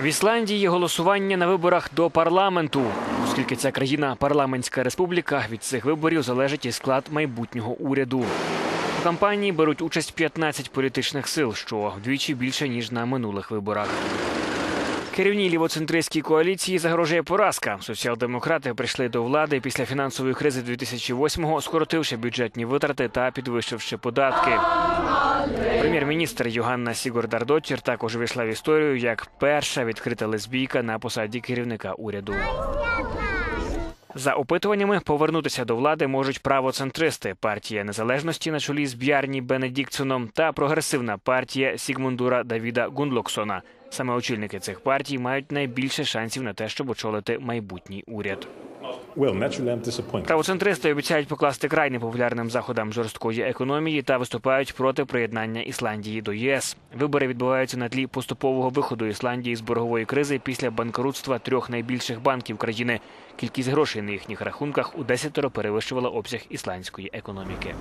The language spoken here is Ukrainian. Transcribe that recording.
В Ісландії голосування на виборах до парламенту, оскільки ця країна парламентська республіка. Від цих виборів залежить і склад майбутнього уряду. У кампанії беруть участь 15 політичних сил, що вдвічі більше ніж на минулих виборах. Керівній лівоцентристській коаліції загрожує поразка. Соціал-демократи прийшли до влади після фінансової кризи 2008-го, скоротивши бюджетні витрати та підвищивши податки. Прем'єр-міністр Йоганна Сігурдардотір також вийшла в історію як перша відкрита лесбійка на посаді керівника уряду. За опитуваннями повернутися до влади можуть правоцентристи партія незалежності на чолі з Б'ярні Бенедіктсоном та прогресивна партія Сігмундура Давіда Гундлоксона. Саме очільники цих партій мають найбільше шансів на те, щоб очолити майбутній уряд. Правоцентристи обіцяють покласти край непопулярним заходам жорсткої економії та виступають проти приєднання Ісландії до єС. Вибори відбуваються на тлі поступового виходу Ісландії з боргової кризи після банкрутства трьох найбільших банків країни. Кількість грошей на їхніх рахунках у десятеро перевищувала обсяг ісландської економіки.